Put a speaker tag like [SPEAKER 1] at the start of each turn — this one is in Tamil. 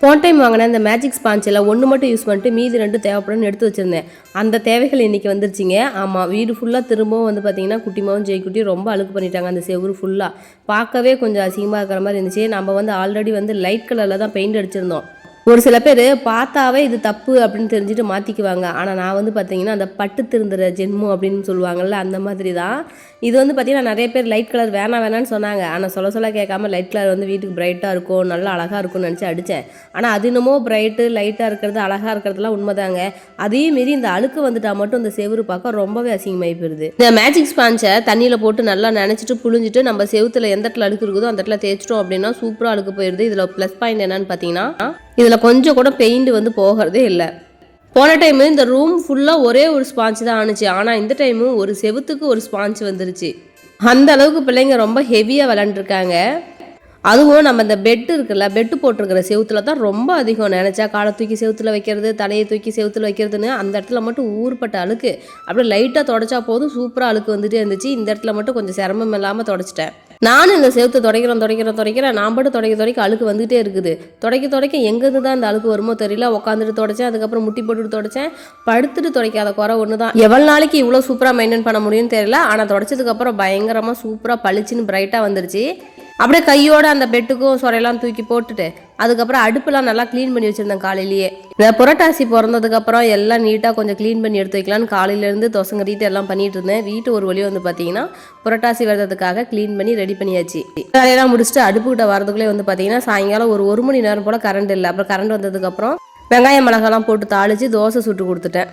[SPEAKER 1] போன டைம் வாங்கின இந்த மேஜிக் ஸ்பாஞ்சில் ஒன்று மட்டும் யூஸ் பண்ணிட்டு மீதி ரெண்டு தேவைப்படும்னு எடுத்து வச்சுருந்தேன். அந்த தேவைகள் இன்றைக்கி வந்துருச்சுங்க. ஆமாம் வீடு ஃபுல்லாக திரும்பவும் வந்து பார்த்திங்கன்னா குட்டிமாவும் ஜெய்குட்டி ரொம்ப அழுக்கு பண்ணிட்டாங்க. அந்த செவுரு ஃபுல்லாக பார்க்கவே கொஞ்சம் அசிங்கமாக இருக்கிற மாதிரி இருந்துச்சு. நம்ம வந்து ஆல்ரெடி வந்து லைட் கலரில் தான் பெயிண்ட் அடிச்சிருந்தோம். ஒரு சில பேர் பார்த்தாவே இது தப்பு அப்படின்னு தெரிஞ்சுட்டு மாற்றிக்குவாங்க ஆனால் நான் வந்து பார்த்தீங்கன்னா அந்த பட்டு திருந்துற ஜென்மம் அப்படின்னு சொல்லுவாங்கல்ல அந்த மாதிரி தான் இது வந்து பார்த்தீங்கன்னா நிறைய பேர் லைட் கலர் வேணாம் வேணாம்னு சொன்னாங்க. ஆனால் சொல்ல சொல்ல கேட்காம லைட் கலர் வந்து வீட்டுக்கு பிரைட்டாக இருக்கும் நல்லா அழகாக இருக்கும்னு நினச்சி அடித்தேன் ஆனால் அது என்னமோ பிரைட்டு லைட்டாக இருக்கிறது அழகாக இருக்கிறதுலாம் உண்மைதாங்க. அதையும் மீறி இந்த அழுக்கு வந்துட்டா மட்டும் இந்த செவுரு பார்க்க ரொம்பவே அசிங்கமாகி போயிடுது இந்த மேஜிக் ஸ்பாஞ்சை தண்ணியில் போட்டு நல்லா நினச்சிட்டு புழிஞ்சிட்டு நம்ம செவுத்துல எந்த இடத்துல அழுக்கு இருக்குதோ அந்த இடத்துல தேய்ச்சிட்டோம் அப்படின்னா சூப்பராக அழுக்கு போயிடுது இதில் ப்ளஸ் பாயிண்ட் என்னன்னு பார்த்தீங்கன்னா இதில் கொஞ்சம் கூட பெயிண்ட் வந்து போகிறதே இல்லை. போன டைமு இந்த ரூம் ஃபுல்லாக ஒரே ஒரு ஸ்பாஞ்ச் தான் ஆணுச்சு. ஆனால் இந்த டைமு ஒரு செவுத்துக்கு ஒரு ஸ்பாஞ்ச் வந்துருச்சு. அந்த அளவுக்கு பிள்ளைங்க ரொம்ப ஹெவியாக விளாண்டுருக்காங்க அதுவும் நம்ம இந்த பெட்டு இருக்குல்ல பெட்டு போட்டிருக்கிற செவுத்துல தான் ரொம்ப அதிகம். நினச்சா காலை தூக்கி செவுத்துல வைக்கிறது தலையை தூக்கி செவுத்துல வைக்கிறதுன்னு அந்த இடத்துல மட்டும் ஊர்பட்ட அழுக்கு. அப்படியே லைட்டாக தொடச்சா போதும். சூப்பராக அழுக்கு வந்துட்டே இருந்துச்சு. இந்த இடத்துல மட்டும் கொஞ்சம் சிரமம் இல்லாமல் தொடச்சிட்டேன். நானும் இந்த செவுத்தை துடைக்கிறோம் துடைக்கிறோம் துடைக்கிறேன். நான் பாட்டு துடைக்க துடைக்க அழுக்கு வந்துகிட்டே இருக்குது. துடைக்க துடைக்க எங்கேருந்து தான் இந்த அழுக்கு வருமோ தெரியல. உட்காந்துட்டு துடைச்சேன் அதுக்கப்புறம் முட்டி போட்டுட்டு துடைச்சேன். படுத்துட்டு துடைக்காத குறை ஒன்று தான் எவ்வளோ நாளைக்கு இவ்வளோ சூப்பராக மெயின்டைன் பண்ண முடியும்னு தெரியல. ஆனால் துடைச்சதுக்கப்புறம் பயங்கரமாக சூப்பராக பளிச்சுன்னு பிரைட்டாக வந்துருச்சு. அப்படியே கையோட அந்த பெட்டுக்கும் சொரையெல்லாம் தூக்கி போட்டுட்டு அதுக்கப்புறம் அடுப்பெல்லாம் நல்லா க்ளீன் பண்ணி வச்சுருந்தேன் காலையிலேயே. இந்த புரட்டாசி பிறந்ததுக்கப்புறம் எல்லாம் நீட்டாக கொஞ்சம் க்ளீன் பண்ணி எடுத்து வைக்கலான்னு காலையிலேருந்து தொசங்கட்டிட்டு எல்லாம் பண்ணிட்டு இருந்தேன். வீட்டு ஒரு வழி வந்து பார்த்தீங்கன்னா புரட்டாசி விரதத்துக்காக க்ளீன் பண்ணி ரெடி பண்ணியாச்சு. வேலையெல்லாம் முடிச்சுட்டு அடுப்புக்கிட்ட வரதுக்குள்ளே வந்து பார்த்தீங்கன்னா சாயங்காலம் ஒரு ஒரு மணி நேரம் போல் கரண்ட் இல்லை. அப்புறம் கரண்ட் வந்ததுக்கப்புறம் வெங்காயம் மிளகாலாம் போட்டு தாளித்து தோசை சுட்டு கொடுத்துட்டேன்.